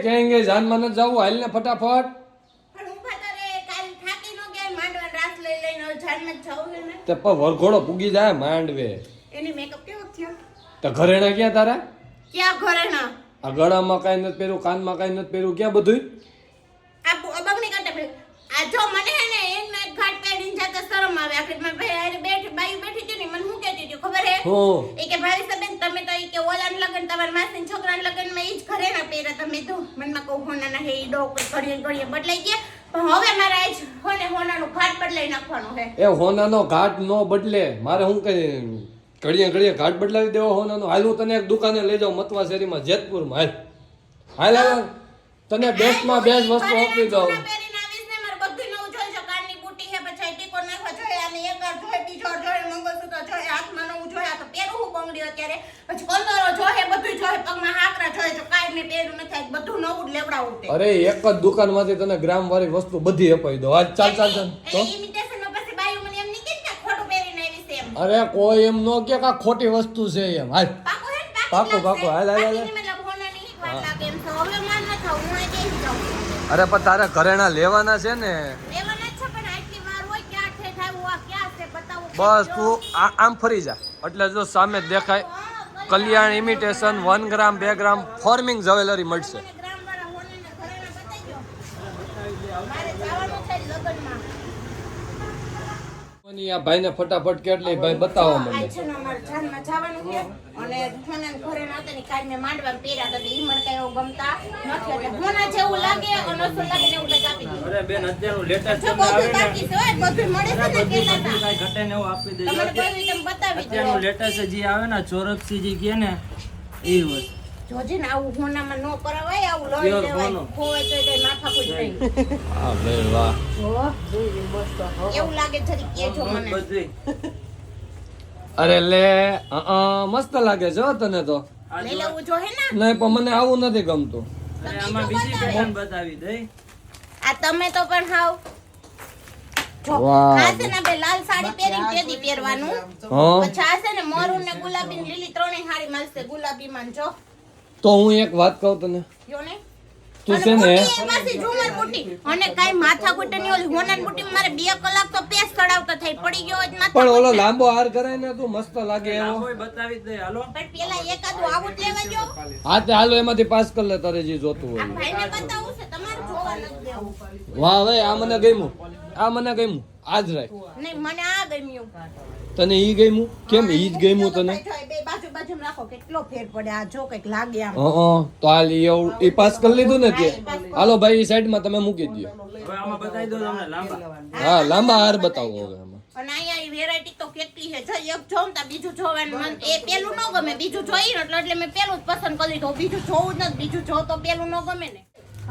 કહેંગે જાનમાં ન જાવું હાલ ને ફટાફટ તો પણ વરઘોડો પૂગી જાય માંડવે. એની મેકઅપ કેવો થયો? તો ઘરેણા ક્યાં તારા? ક્યાં ઘરે ના આ ગળામાં કાંઈ નથી પહેર્યું કાનમાં કાંઈ નથી પહેર્યું ક્યાં બધું આ બગની અબગની આ જો મને ને એક ને એક ઘાટ જાતા શરમ આવે. આખરે મારી ભાઈ આરે બેઠી બાઈ બેઠી હતી ને મને હું કહેતી હતી ખબર હે? હો. એ કે ભાઈ સબેન તમે તો એ કે ઓલાન લગન તમારા માસીના છોકરાના લગનમાં ઈ જ ઘરે ના પહેર્યા તમે તો. મનમાં કહું હોનાના હે ઈ ડોક ઘડીએ ઘડીએ બદલાઈ ગયા. પણ હવે મારે આજ હોને હોનાનું ઘાટ બદલાઈ નાખવાનો હે. એ હોનાનો ઘાટ નો બદલે. મારે હું કહી ઘડીએ ઘડીએ ઘાટ બદલાવી દેવો હોનાનો? હાલ હું તને એક દુકાને લઈ જાઉં મતવા શેરીમાં જેતપુરમાં. હાલ. હાલ હાલ તને બેસ્ટમાં બેસ્ટ વસ્તુ આપી દઉં જૂના પહેરીને આવીશ ને મારે બધું નવું જોઈએ છે કાનની બુટી છે પછી ટીકો નાખવા જોઈએ અને એક વાર જોઈએ બીજો વાર જોઈએ મંગળસૂત્ર જોઈએ હાથમાં નવું જોઈએ આ તો પહેરું હું બંગડી અત્યારે પછી કલરો જોહે બધું જોહે પગમાં હાકરા જોહે જો કાઈ મેં પહેરું નથી બધું નવું જ લેવડાવું તે. અરે એક જ દુકાનમાંથી તને ગ્રામ વાળી વસ્તુ બધી અપાઈ દો. આજ ચાલ ચાલ ચાલ. તો? એટલે પછી બાયું મને એમ નહીં કે ખોટું પહેરીને આવી છે એમ. અરે કોઈ એમ નો કે કા ખોટી વસ્તુ છે એમ. હાલ. પાકો? પાકું. હાલ, હાલ, હાલ. અરે પણ તારે ઘરેણા લેવાના છે ને. બસ તું આમ ફરી જા. એટલે જો સામે દેખાય કલ્યાણ ઇમિટેશન વન ગ્રામ બે ગ્રામ ફોર્મિંગ જ્વેલરી મળશે. મને આ ભાઈને ફટાફટ કેટલી ભાઈ બતાવો આજ માંડે છે ને અમારે જાનમાં જવાનું છે. અને હોનાના ઘરેણા હતા ને કાલ મેં માંડવા પહેર્યા તો ઈ મને કઈ ગમતા નથી. એટલે હોના જેવું લાગે અને અસલ લાગે એવું બેન અત્યારનું લેટેસ્ટ તમને આવે ને બધું કાંઈ ઘટે ને એવું આપી દેજો. તમારે બધું તમે બતાવી અત્યારનું લેટેસ્ટ જે આવે ને ચોરક્ષી જે કહે ને એ વસ્તુ જોજે ને આવું હોનામાં નો કરાવાય આવું લઈ લેવાય. ખોવાય તો કઈ માથાકૂટ નહીં. આ બે વાહ એવું લાગે જરી કેજો મને. અરે લે મસ્ત લાગે છે તને તો. લઈ જો. લેવું જોઈએ ને? નહીં પણ મને આવું નથી ગમતું. અરે આમાં બીજી બતાવી. દઈ આ તમે તો પણ હાવ. આ છે ને આપણે લાલ સાડી પહેરીને તેદી પહેરવાનું. પછી આ છે ને મરૂન ને ગુલાબી ને લીલી ત્રણેય સાડી મળશે ગુલાબી માં જો. તો હું એક વાત કહું તને. જો ને. તું છે ને બુટ્ટી ઝુમર બુટ્ટી. અને કાંઈ માથાકૂટની ઓલી હોનાની બુટ્ટીમાં મારે બે કલાક તો પેસ ચડાવતો થઈ પડી ગયો પણ ઓલો લાંબો હાર કરાય ને તું મસ્ત લાગે એવો. બતાવી હાલો. પણ પેલા એકાદું આવું લેવા. હા તે હાલો એમાંથી પાસ કર લે તારે જે જોતું હોય. આ ભાઈને બતાવવું છે તમારે જોવા નથી દેવું વાહ ભાઈ આ મને ગમ્યું. આ મને ગમ્યું. આજ રાખ નહીં મને આ ગમ્યું. તને ઈ ગમ્યું? કેમ ઈ જ ગમ્યું તને? બે બાજુ બાજુ રાખો કેટલો ફેર પડે આ જો કંઈક લાગે આમ. હં તો આ ઈ પાસ કરી લીધું ને તે હાલો ભાઈ ઈ સાઈડમાં તમે મૂકી દો હવે આમાં બતાવી દો તમને લાંબા. હા લાંબા હાર બતાવો હવે આમાં. અને અહીંયા વેરાયટી તો કેટલી છે. જો એક જોઉં તો બીજું જોવાનું મન એ પેલું ન ગમે. બીજું જોઈ એટલે એટલે મેં પેલું જ પસંદ કરી લીધું બીજું જોવું જ નથી બીજું જો તો પેલું ન ગમે ને.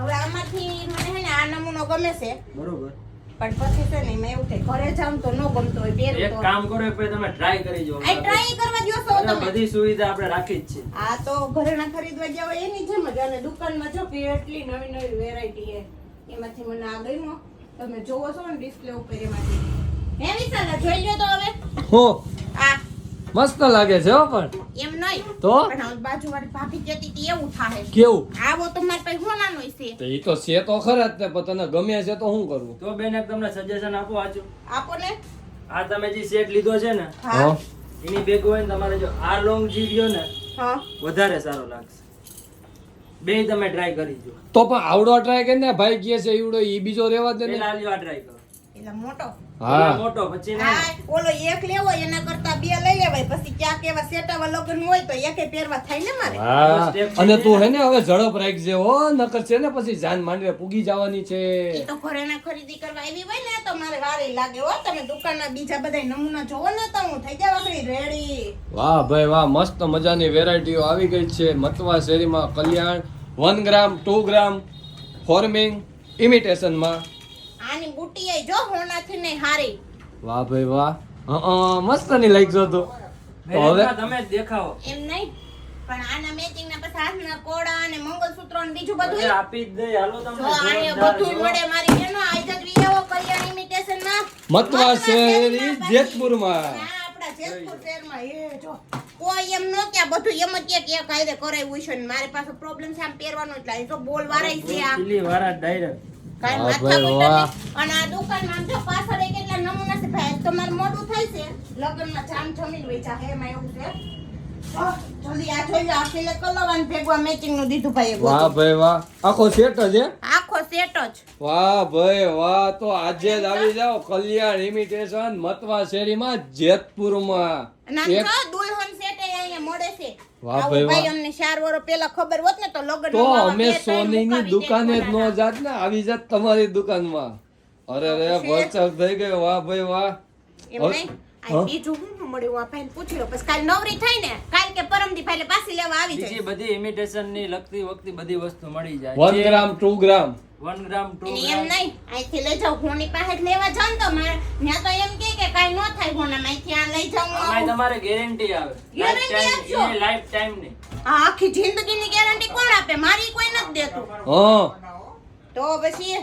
હવે આમાંથી મને હે ને આ નમૂનો ગમે છે. બરોબર. પણ પછી છે ને મેં એવું થાય ઘરે જાઉં તો ન ગમતો હોય પહેરું એક કામ કરો એ તમે ટ્રાય કરી જો આ ટ્રાય કરવા દ્યો તો તમે. બધી સુવિધા આપણે રાખી જ છે આ તો ઘરેણા ખરીદવા જાવ એની જેમ જ અને દુકાનમાં જો કે એટલી નવી નવી વેરાયટી છે. એમાંથી મને આ ગમ્યો. તમે જોવો છો ને ડિસ્પ્લે ઉપર એમાંથી. હે વિશાલા જોઈ લ્યો તો હવે. હો. આ. મસ્ત લાગે છે હો પણ. એમ નહીં. તો? પણ હવે બાજુવાળી ભાભી કહેતી હતી એવું થાય કેવું? આવો તો મારા પાસે હોનાનો છે. તો એ તો છે તો ખરા જ તે પણ તને ગમે છે તો શું કરવું તો બેન એક તમને સજેશન આપો આજો આપો ને. આ તમે જે સેટ લીધો છે ને હા. એની બેગ હોય ને તમારે જો આ લોંગ જી રહ્યો ને હા. વધારે સારો લાગશે. બે તમે ટ્રાય કરી જો તો પણ આવડો ટ્રાય કરીને ભાઈ કહે છે એવડો એ બીજો રેવા દે ને. પેલા લ્યો આ ટ્રાય કરો. એટલે મોટો. હા. મોટો પછી ને હા ઓલો એક લેવો એના કરતા બે લઈ લેવાય. પછી ક્યાંક એવા સેટાવા લગ્ન હોય તો એકે પહેરવા થાય ને મારે. હા. અને તું હે ને હવે ઝડપ રાખજે હો નકર છે ને પછી જાન માંડવે પૂગી જવાની છે. એ તો ઘરેના ખરીદી કરવા આવી હોય ને તો મારે વારે લાગે હો. તમે દુકાનના બીજા બધા નમૂના જોવો ને તો હું થઈ જાવ આખરી રેડી. વાહ ભાઈ વાહ મસ્ત મજાની વેરાયટીઓ આવી ગઈ છે. મતવા શેરીમાં Kalyan one gram to gram forming ઇમિટેશનમાં. આની બુટી એ જો હોનાથી ને હારી. વાહ ભાઈ વાહ. હં મસ્તની લાઈક જો તો હવે? તમે દેખાવો. એમ નહીં પણ આના મેચિંગ ના પછી હાથના કોડા અને મંગળસૂત્ર ને બીજું બધું આપી જ દઈ હાલો જો તમને આને બધું મળે મારી એનો આઈજત વિયાવો કલ્યાણ ઇમિટેશનમાં મતવા આપણા જેતપુર એ જો કોઈ એમ નો કે આ બધું એમ જ કે કે કાયદે કરાવ્યું છે ને મારી પાસે પ્રોબ્લેમ છે આમ પહેરવાનો એટલે જો તો બોલ વારાય છે આ ચીલી વારા ડાયરેક્ટ કાંઈ વાહ માથાકૂટ વાહ. અને આ દુકાનમાં જો પાછળ એ કેટલા નમૂના છે ભાઈ આજ તમારું મોઢું થાય છે. લગ્નમાં જામ જમીન વેચા હે એમાં એવું છે. જલ્દી આ જોઈ આ પેલે કલર ભેગવા મેચિંગનું દીધું ભાઈ વાહ ભાઈ વાહ. આખો સેટ જ હે? આખો સેટ જ. વાહ ભાઈ વાહ. તો આજે જ આવી જાવ કલ્યાણ ઇમિટેશન મતવા શેરીમાં જેતપુરમાં. જેતપુરમાં એક દુલ્હન સેટ એ અહીંયા મળે છે વાહ ભાઈ, ભાઈ વાહ. અમને ચાર વર્ષ પહેલા ખબર હોત ને તો લગ્ન તો અમે સોનીની દુકાને જ ન જાત ને આવી જાત તમારી દુકાનમાં. અરે રે થઈ ગયો. વાહ ભાઈ વાહ. એમ નહીં? આ બીજું શું શું મળ્યું? આ ભાઈને પૂછી લો પછી કાલ નવરી થાય ને કાલ કે પરમદી ભાઈ પાછી લેવા આવી બીજી જાય બધી ઇમિટેશનની લગતી વખતે બધી વસ્તુ મળી જાય. ગ્રામ ગ્રામ. વન ગ્રામ ટુ અને એમ નહીં અહીંથી લઈ જાવ હોની પાસે જ લેવા જાઉં તો મારે ત્યાં તો એમ કે કે કાઈ ન થાય હોનામાં અહીંથી આ લઈ જાઉં આમાંય તમારે ગેરંટી આવે. ગેરંટી આપજો એ લાઈફ ટાઈમની. આ આખી જિંદગીની ગેરંટી કોણ આપે? મારી કોઈ નથી દેતું. હો તો પછી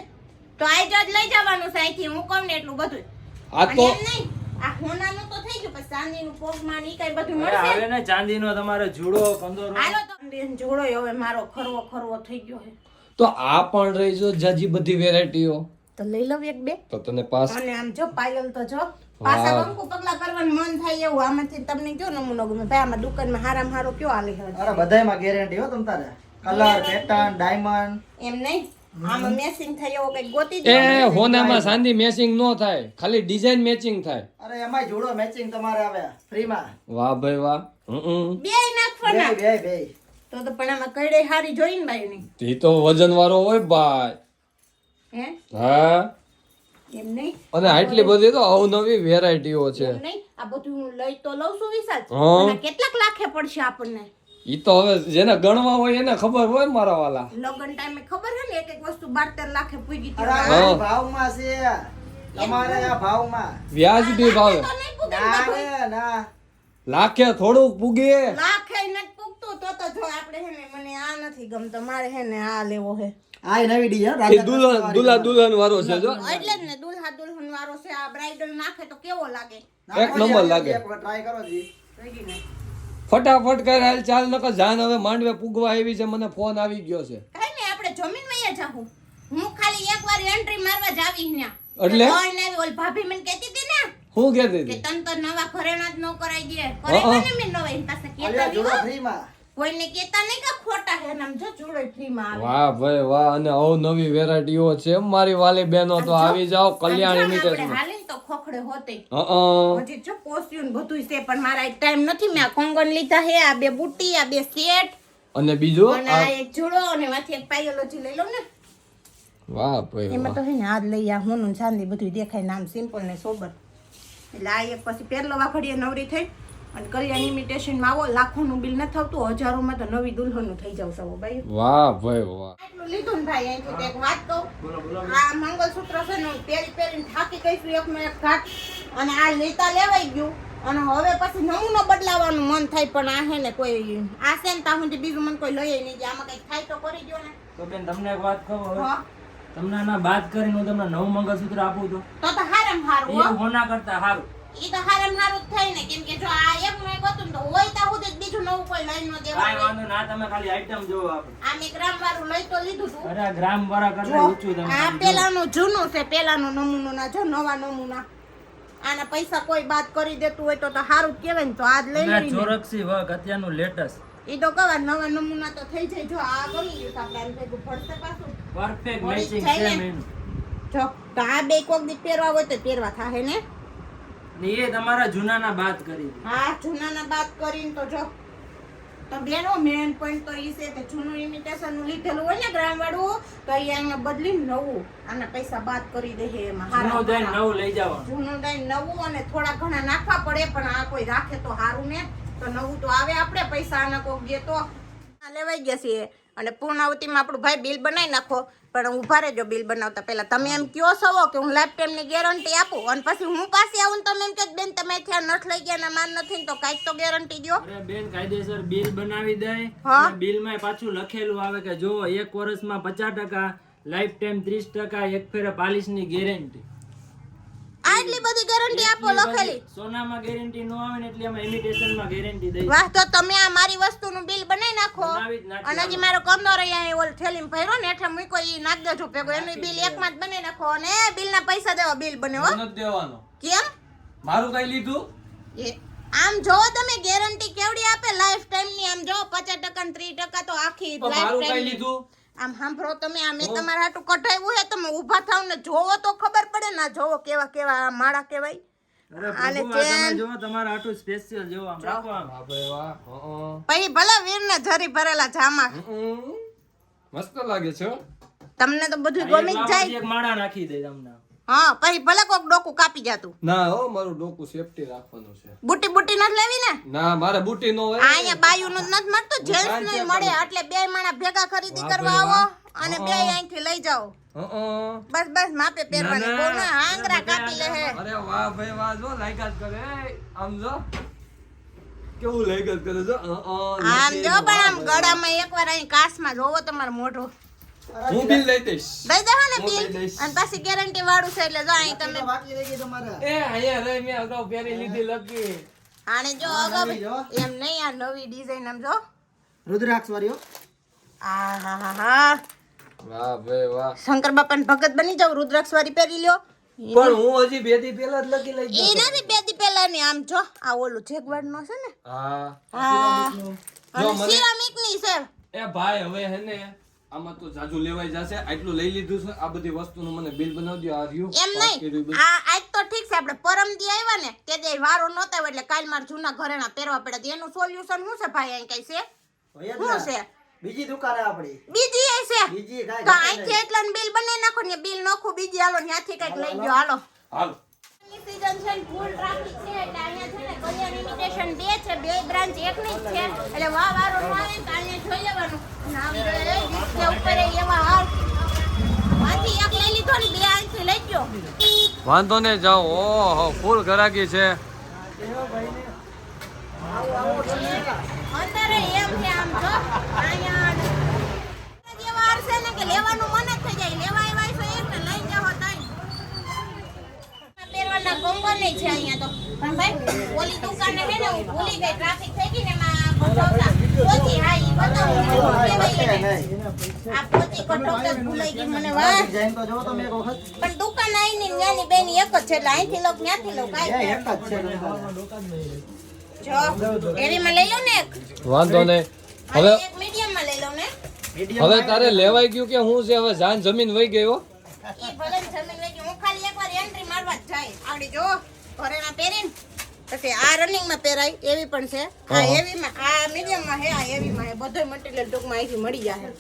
તો આઈ જ લઈ જવાનું છે અહીંથી. હું કોમ ને એટલું બધું. આ તો એમ નહીં આ હોનાનું તો થઈ ગયું પછી ચાંદીનું પોગમાં ને કઈ કાંઈ બધું મળશે? હવે ને ચાંદી નો તમારે જુડો કંદોરો હાલો તો. જોડો હવે મારો ખરવો ખરવો થઈ ગયો છે. તો આ પણ રહી જો જાજી બધી વેરાયટીઓ. તો લઈ લઉં એક બે. તો તને પાસ અને આમ જો પાયલ તો જો પાછા બંકુ પગલા કરવાનું મન થાય એવું. આમાંથી તમને કયો નમૂનો ગમે? ભાઈ આમાં દુકાનમાં હારામ હારો કયો આલે છે અરે બધાયમાં ગેરંટી હો તમ તારે. કલર પેટર્ન ડાયમંડ એમ નહીં? આમાં મેચિંગ થાય એવો કઈ ગોતી એ દો હોનામાં સાંધી મેચિંગ નો થાય. ખાલી ડિઝાઇન મેચિંગ થાય. અરે એમાં જોડો મેચિંગ તમારે આવે. ફ્રીમાં વાહ ભાઈ વાહ. હમ બે બે બે બે તો તો પણ આમાં કઈડે હારી જોઈને ભાઈ ની? એ તો વજન વાળો હોય ભાઈ હે? હા. એમ નહીં? અને આટલી બધી તો અવનવી વેરાયટીઓ છે. એમ નહીં? આ બધું હું લઈ તો લઉં છું વિશાલ. અને કેટલાક લાખે પડશે આપણને? ઈ તો હવે જેને ગણવા હોય એને ખબર હોય મારા વાલા લગન ટાઈમે ખબર છે ને એક એક વસ્તુ 12 13 લાખે પૂગી હતી આ ભાવમાં છે. તમારે આ ભાવમાં. વ્યાજબી ભાવે. ના ના લાખે થોડુંક પૂગે લાખે નથી પૂગતું તો તો જો આપણે હે ને મને આ નથી ગમતો. મારે હે ને આ લેવો હે આ નવી ડિઝાઇન દુલ્હન દુલ્હા દુલ્હન વાળો છે જો. એટલે જ ને દુલ્હા દુલ્હન વાળો છે. આ બ્રાઇડલ નાખે તો કેવો લાગે? એક નંબર લાગે. એક વાર ટ્રાય કરો જી. ફટાફટ કર હાલ ચાલ નકર જાન હવે માંડવે પૂગવા આવી છે મને ફોન આવી ગયો છે. કઈ નહીં આપણે જમીનમાં જાહું. હું ખાલી એકવાર એન્ટ્રી મારવા જ આવી ન્યા. એટલે? આવી, ભાભી મને કહેતી હતી ને હું કહેતી કે તન તો નવા ઘરેણા જ ન કરાઈ દે. કરાઈ ને મેં નવા પાસે કેતા અલ્યા ફ્રી. ફ્રીમાં કોઈને કહેતા નહીં કે ખોટા હે નામ જો જોડે ફ્રીમાં આવે. વાહ ભાઈ વાહ અને અવનવી વેરાયટીઓ છે મારી વાલી બહેનો તો આવી જાઓ કલ્યાણ ઇમિટેશન હાલે તો ખોખડે હોતે. હં હજી જો કોસ્ટ્યુમ બધું છે પણ મારા ટાઈમ નથી મેં કોંગન લીધા હે આ બે બુટી આ બે સેટ અને બીજો? અને આ એક જોડો અને માથે એક પાયોલોજી લઈ લઉં ને. વાહ ભાઈ એમાં તો હે ને આજ લઈ આ હોનું ચાંદી બધું દેખાય નામ સિમ્પલ ને સોબર. એટલે આ એક પછી પહેરલો વાખડીએ નવરી થઈ. અને કલ્યાણ ઇમિટેશનમાં આવો લાખોનું બિલ ન થતું હજારોમાં તો નવી દુલ્હનનું થઈ જાવ સાવ ભાઈ. વાહ ભાઈ વાહ. લીધું ને ભાઈ અહીંથી એક વાત કહું. આ મંગલસૂત્ર છે ને પહેરી પહેરીને થાકી ગઈ એક મેં ઘાટ. અને આ લેતા લેવાઈ ગયું. અને હવે પછી નમૂનો બદલાવાનું મન થાય પણ આ હે ને કોઈ આ છે ને ત્યાં સુધી બીજું મને કોઈ લઈએ નહીં આમાં કઈ થાય તો કરી દો ને. તો બેન તમને એક વાત કહું હવે? હા. તમને આના બાદ કરીને હું તમને નવું મંગળસૂત્ર આપું તો? તો તો હારામ હારું હો. હોના કરતા સારું ઈ તો હારમ હારું થાય ને. કેમ કે જો આ એક નું એક હતું તો હોય તો હું બીજું નવું કોઈ લઈ ન કાંઈ વાંધો ના તમે ખાલી આઈટમ જો આપણે આ મેં ગ્રામ વાળું લઈ તો લીધું તું. અરે ગ્રામ વાળા કરતા ઊંચું તમે આ પેલાનું જૂનું છે પેલાનો નમૂનો ના જો નવા નમૂના. આના પૈસા કોઈ બાદ કરી દેતું હોય તો તો સારું કહેવાય ને તો આજ લઈ લઈને. ચોરક્ષી વગ અત્યારનું લેટેસ્ટ ઈ તો કવા નવા નમૂના તો થઈ જાય. જો આ ગમી ગયું આપણે ભેગું ફરશે પાછું. પરફેક્ટ મેચિંગ છે સેમ ને. જો તો આ બે કોક દી પહેરવા હોય તો પહેરવા થાહે ને. ને એ તમારા જૂનાના બાદ કરી હા જૂનાના બાદ કરીને તો જો. તો બેનો મેન પોઈન્ટ તો ઈ છે કે જૂનું ઇમિટેશન લીધેલું હોય ને ગ્રામ વાળું તો અહીંયા બદલી નવું આના પૈસા બાદ કરી દે એમાં. હારા જૂનું નવું લઈ જાવ જૂનું દઈ નવું અને થોડા ઘણા નાખવા પડે પણ આ કોઈ રાખે તો સારું ને. તો નવું તો આવે આપણે પૈસા આના કોક ગયે તો. આ લેવાઈ ગયા છીએ. અને પૂર્ણાવતીમાં આપણું ભાઈ બિલ બનાવી નાખો. પણ ઊભા રહેજો બિલ બનાવતા પહેલાં. તમે એમ કયો છો કે હું લાઈફ ટાઈમની ગેરંટી આપું? અને પછી હું પાસે આવું તમે એમ કે બેન તમે ત્યાં નથ લઈ ગયા માન નથી તો કાંઈક તો ગેરંટી દો બેન કાયદેસર બિલ બનાવી દે. બિલમાં પાછું લખેલું આવે કે જો એક વર્ષમાં પચાસ ટકા લાઈફ ટાઈમ ત્રીસ ટકા એક ફેરે પાલિશની ગેરંટી આટલી બધી ગેરંટી આપો લખેલી. સોનામાં ગેરંટી નો આવે ને એટલે અમે ઇમિટેશનમાં ગેરંટી દઈ વાહ તો તમે આ મારી વસ્તુનું બિલ બનાવી નાખો. બનાવી જ નાખી અને હજી મારો કમનો અહીંયા ઓલ થેલીમાં ભર્યો ને એટલે મૂકો ઈ નાખ દેજો ભેગો. એનું બિલ એકમાં જ બનાવી નાખો. અને બિલના પૈસા દેવા બિલ બને હો. નથી દેવાનો. કેમ? મારું કઈ લીધું? એ આમ જો તમે ગેરંટી કેવડી આપે? લાઈફ ટાઈમની આમ જો પચાસ ટકા ને ત્રીસ ટકા તો આખી તો લાઈફ મારું કઈ ટાઈમ લીધું? આમ સાંભળો તમે આ મેં તમારા હાટું કઢાવ્યું હે તમે ઊભા થાવ ને જોવો તો ખબર પડે ના જોવો કેવા કેવા આ માળા કહેવાય. આને ચેન. જુઓ તમારા હાટું સ્પેશિયલ જેવો આમ રાખો આમ. વાહ ભાઈ પછી ભલે વીર ને જરી ભરેલા જામા. મસ્ત લાગે છે તમને તો બધું ગમી જાય. એક માળા નાખી દે તમને. હા પછી ભલે કોક ડોકું કાપી જાતું. ના હો મારું ડોકું સેફટી રાખવાનું છે. બુટી બુટી નથી લેવી ને? ના મારે બુટી નો હોય અહીંયા બાયું નું નથી મળતું જેન્ટ્સનું મળે એટલે બે માણા ભેગા ખરીદી કરવા આવો અને બે અહીંથી લઈ જાઓ. બસ બસ માપે પહેરવાની. ના, ના. બહુ ના આંગરા કાપી લે હે? અરે વાહ ભાઈ વાહ જો લાયકાત કરે. આમ જો. કેવું લાયકાત કરે જો. આમ. જો પણ આમ ગળામાં એકવાર અહીં કાસમાં જોવો તમારું મોઢું. હું બિલ લઈ દઈશ. ભાઈ દેહો ને બિલ. અને પાછી ગેરંટી વાળું છે એટલે જો અહીં તમે બાકી રહી ગઈ તમારે. એ અહીંયા રહી મેં અગાઉ પહેરી લીધી લકી આને જો અગાઉ એમ નહીં આ નવી ડિઝાઇન આમ જો. રુદ્રાક્ષ વાળી આ હા હા હા. વાહ ભાઈ વાહ. શંકર બાપા ભગત બની જાવ રુદ્રાક્ષ વાળી પહેરી લ્યો. પણ હું હજી બે દી પહેલા જ લકી લઈ એ ગયો નથી બે દી પહેલા ની આમ જો આ ઓલું જેગવાડ નો છે ને. હા. હા. સિરામિકની છે. એ ભાઈ હવે હે ને આમાં તો જાજુ લેવાઈ જશે. આટલું લઈ લીધું છે. આ બધી વસ્તુનું મને બિલ બનાવજો આ રહ્યું. એમ નહીં. આ આજ તો ઠીક છે. આપણે પરમ દી આવ્યા ને તે દે વારો નહોતા એટલે કાલ માર જૂના ઘરેણા પહેરવા પડ્યા તો એનું સોલ્યુશન શું છે ભાઈ? અહીં કઈ છે? શું છે? બીજી દુકાન આપણી. બીજી એ છે. બીજી કાઈ તો અહીંથી એટલા બિલ બનાવી નાખો ને બિલ નાખું બીજી હાલો ત્યાંથી કંઈક લઈ ગયો હાલો. હાલ. છે ફૂલ ટ્રાફિક છે એટલે અહીંયા છે ને કલ્યાણ ઇમિટેશન બે છે બે બ્રાન્ચ એકની જ છે. એટલે વાહ વારો ન આવે તો અહીંયા જોઈ લેવાનું. નામ ડિસ્પ્લે ઉપર એવા હાલ. આથી એક લઈ લીધો ને બે અહીંથી લઈ ગયો. વાંધો ને જાઓ. ઓહો ફૂલ ગરાગી છે. અંદર એમ છે આમ જો. અહીંયા જેવા હાર ને કે લેવાનું મન જ થઈ જાય લેવા આવ્યા છો એક ને લઈ જાઓ તઈ ગંગો છે અહીંયા તો. પણ ભાઈ ઓલી દુકાને ને હું ભૂલી ગઈ ટ્રાફિક થઈ ગઈ ને એમાં બતાવતા પોચી હા ઈ બતાવું આ પોચી કટોક ભૂલાઈ ગઈ મને વાહ. ડિઝાઇન તો જો તમે એક વખત. પણ દુકાન આઈની ને ત્યાંની બેની એક જ છે એટલે અહીંથી લો ત્યાંથી લો એ કાંઈ એક જ છે. જો એવીમાં લઈ લો ને એક. વાંધો નહીં. હવે એક મીડિયમમાં લઈ લો ને. હવે તારે લેવાઈ ગયું કે હું છે? હવે જાન જમીન વહી ગયો ઈ ભલે જમીન વહી ગઈ. હું ખાલી એકવાર એન્ટ્રી જ જાય. આવડી જો ઘરેણા પહેરીને. પછી આ રનિંગમાં પહેરાય એવી પણ છે. આ હેવીમાં આ મીડિયમમાં હે આ હેવીમાં હે બધો મટીરિયલ ટૂંકમાં અહીંથી મળી જાય.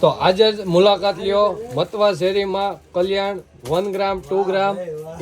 તો આજે જ મુલાકાત લ્યો મતવા શેરીમાં Kalyan one gram two gram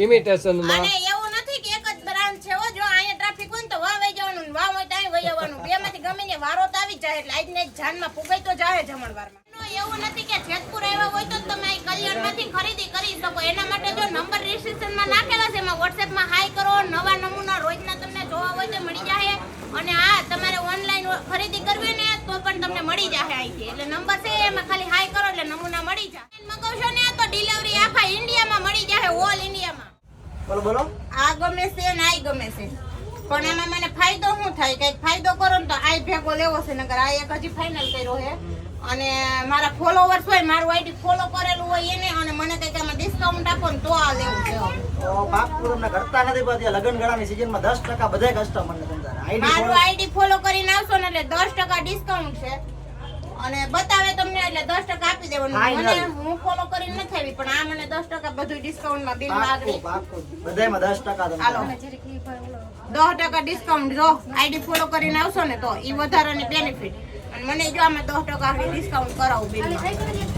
ઇમિટેશનમાં અને એવું નથી કે એક જ બ્રાન્ડ છે હો જો અહીંયા ટ્રાફિક હોય તો વાહ વહી જવાનું વાહ હોય તો અહીં વહી જવાનું બે માંથી ગમે ને વારો તો આવી જાય એટલે આજને જાનમાં પુગાઈ તો જાય જમણવારમાં. એવું નથી કે જેતપુર આવ્યા હોય તો તમે અહીં કલ્યાણમાંથી ખરીદી કરી શકો. એના માટે જો નંબર ડિસ્ક્રિપ્શનમાં નાખેલા છે એમાં વોટ્સએપમાં હાઈ કરો નવા નમૂના રોજના તમને જોવા હોય તો મળી જાય અને હા તમારે ઓનલાઈન ખરીદી કરવી ને તો પણ તમને મળી જાય અહીંથી. એટલે નંબર છે એમાં ખાલી હાઈ કરો એટલે નમૂના મળી જાય મગાવશો ને તો ડિલિવરી આખા ઇન્ડિયામાં મળી જાય ઓલ ઇન્ડિયામાં. બોલો બોલો. આ ગમે છે ને આ ગમે છે. પણ એમાં મને ફાયદો શું થાય? કંઈક ફાયદો કરો ને તો આ ભેગો લેવો છે નગર આ એક હજી ફાઇનલ કર્યો છે. અને મારા ફોલોવર્સ હોય મારું આઈડી ફોલો કરેલું હોય એને અને મને કંઈક આમાં ડિસ્કાઉન્ટ આપો ને તો આ લેવું છે. તો પાકપુર કરતા નથી પછી લગ્ન ગાળાની સિઝનમાં દસ ટકા બધા કસ્ટમરને આઈડી મારું આઈડી ફોલો કરીને આવશો ને એટલે દસ ટકા ડિસ્કાઉન્ટ છે. અને બતાવે તમને એટલે દસ ટકા આપી દેવાનું. મને હું ફોલો કરીને નથી આવી પણ આ મને દસ ટકા બધું ડિસ્કાઉન્ટમાં બિલ માગણી. બધા દસ ટકા હાલો. દસ ટકા ડિસ્કાઉન્ટ જો આઈડી ફોલો કરીને આવશો ને તો એ વધારાની બેનિફિટ મને જો આમાં દસ ટકા ડિસ્કાઉન્ટ કરાવું બિલમાં